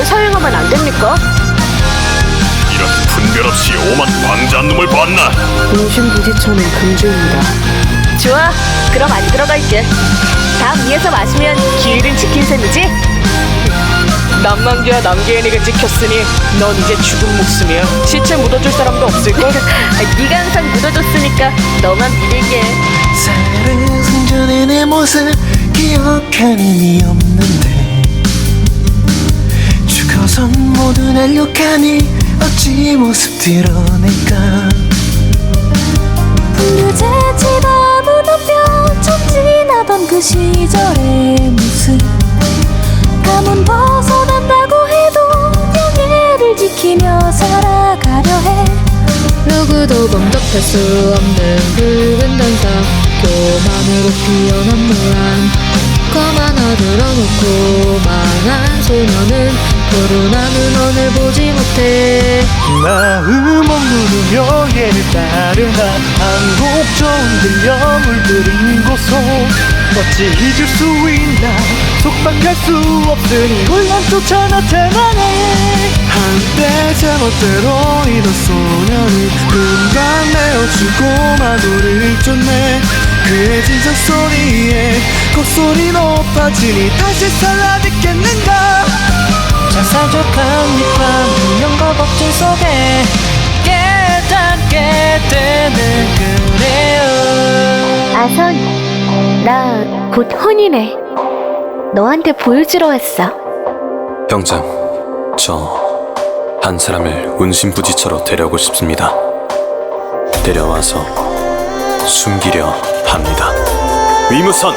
왜 사용하면 안 됩니까? 이런 분별 없이 오만 광자한 놈을 봤나? 인신부지처는 금주입니다. 좋아, 그럼 안 들어갈게. 다음 위에서 마시면 기일은 지킨 셈이지? 남만기와 남계인에게 찍혔으니 넌 이제 죽은 목숨이야. 시체 묻어줄 사람도 없을걸? 네가 항상 묻어줬으니까 너만 믿을게. 사랑은 순전히 내 모습 기억하는 이 없는데 선 모두 날 욕하니 어찌 모습 드러낼까? 유재 집 아무도 뼈좀 지나던 그 시절의 모습. 가문 벗어난다고 해도 명예를 지키며 살아가려 해. 누구도 범접할 수 없는 붉은 단사 교만으로 피어난 노 란검 하나 들어놓고 망한 소녀는 결혼하는 너를 보지 못해. 마음 억누르며 얘를 따르나 한곡 좋은 들려 물들인 고소. 어찌 잊을 수 있나 속박할 수 없으니 혼란조차 나타나네. 한때 제멋대로 이던 소녀는 금방 내어주고 마도를 쫓네. 그의 진정 소리에 콧소리 높아지니 다시 살아듣겠는가? 자사족한 잎과 문명과 법진 속에 깨닫게 되는 그래요 아선 나 곧 혼이네 너한테 보여주러 왔어. 병장, 저 한 사람을 운신부지처로 데려오고 싶습니다. 데려와서 숨기려 합니다. 위무선,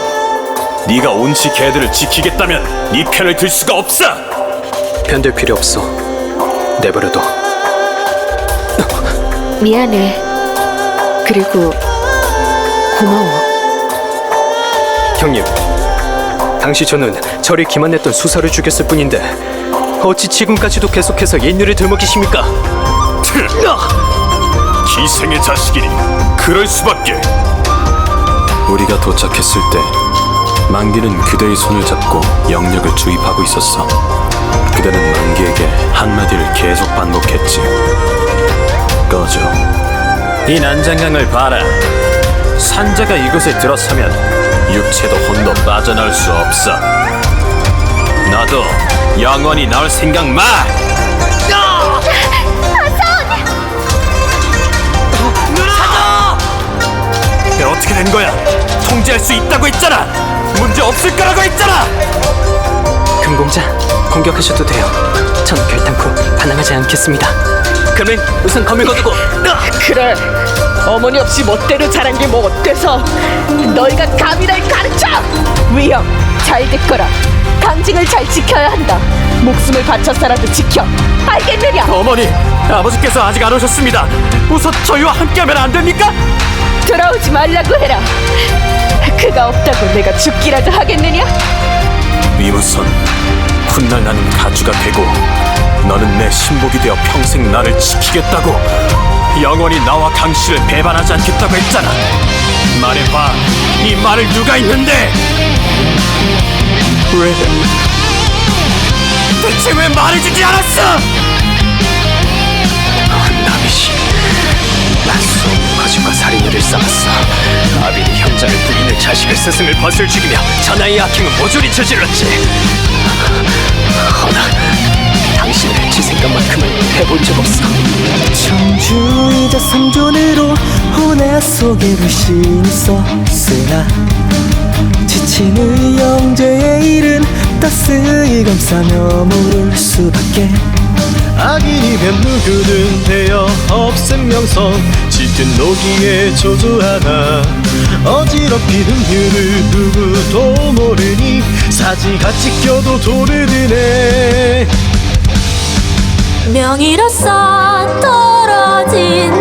네가 온시 개들을 지키겠다면 네 편을 들 수가 없어. 편들 필요 없어. 내버려둬. 미안해 그리고 고마워 형님, 당시 저는 저를 기만했던 수사를 죽였을 뿐인데 어찌 지금까지도 계속해서 옛일을 들먹이십니까? 기생의 자식이니 그럴 수밖에. 우리가 도착했을 때 만기는 그대의 손을 잡고 영역을 주입하고 있었어. 그대는 만기에게 한마디를 계속 반복했지. 꺼져. 이 난장강을 봐라. 산자가 이곳에 들어서면 육체도 혼도 빠져나올 수 없어. 나도 영원히 나올 생각 마. 누나! 어떻게 된 거야? 통제할 수 있다고 했잖아. 문제 없을 거라고 했잖아. 금공자 공격하셔도 돼요. 전 결단코 반항하지 않겠습니다. 그러면 우선 검을 거두고 그래, 어머니 없이 멋대로 자란 게 뭐 어때서? 너희가 감히 날 가르쳐! 위험, 잘 듣거라. 강징을 잘 지켜야 한다. 목숨을 바쳐서라도 지켜. 알겠느냐? 어머니, 아버지께서 아직 안 오셨습니다. 우선 저희와 함께하면 안 됩니까? 돌아오지 말라고 해라. 없다고 내가 죽기라도 하겠느냐? 위무선, 훗날 나는 가주가 되고 너는 내 신복이 되어 평생 나를 지키겠다고 영원히 나와 강씨를 배반하지 않겠다고 했잖아. 말해봐, 이 말을 누가 있는데? 왜? 대체 왜 말해주지 않았어? 자식을 스승을 벗을 죽이며 전하의 악행은 모조리 저질렀지. 허나 당신을 제 생각만큼은 해본 적 없어. 청주이자 성존으로 혼의 속에 불신이 있었으나 지친 의형제의 일은 따스히 감싸며 모를 수밖에 악인이면 누구든 되어 없앤 명성 짙은 노기에 조조하나 어지럽히는 이유를 누구도 모르니 사지가 찢겨도 돌을 드네. 명의로서 떨어진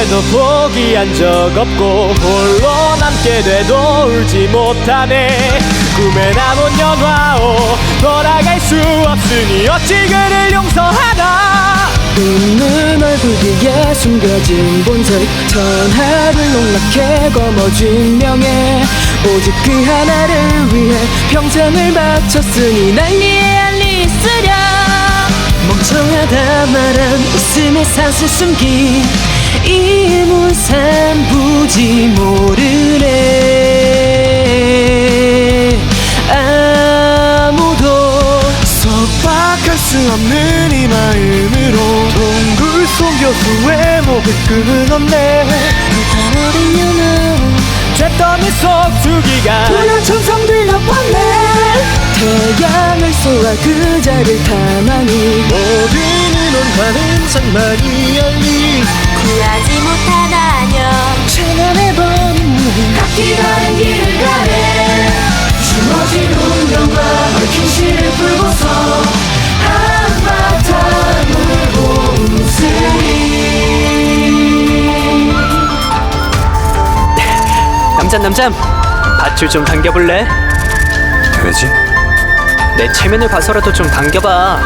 번도 포기한 적 없고 홀로 남게 돼도 울지 못하네. 꿈에 남은 연화오 돌아갈 수 없으니 어찌 그를 용서하나. 웃는 얼굴 뒤에 숨겨진 본색 천하를 농락해 거머쥔 명예. 오직 그 하나를 위해 평생을 바쳤으니 날 위해 알리스랴. 멍청하다 말한 웃음에 사슬 숨긴 이 문산부지 모르네. 아무도 속박할 수 없는 이 마음으로 동굴 속 여수의 목을 끊었네. 어린 연하 잿더미 속 두기가 그냥 천성들 엎었네. 태양을 쏘아 그 자를 탐하니 모든 의논과는 상만이 열리 구하지 안녕 체면해버린 문 각기 다른 길을 가네. 주어진 운명과 얽힌 실을 풀고서 한바탕 울고 웃으리 남잠 남잠 밧줄 좀 당겨볼래? 돼지? 내 체면을 봐서라도 좀 당겨봐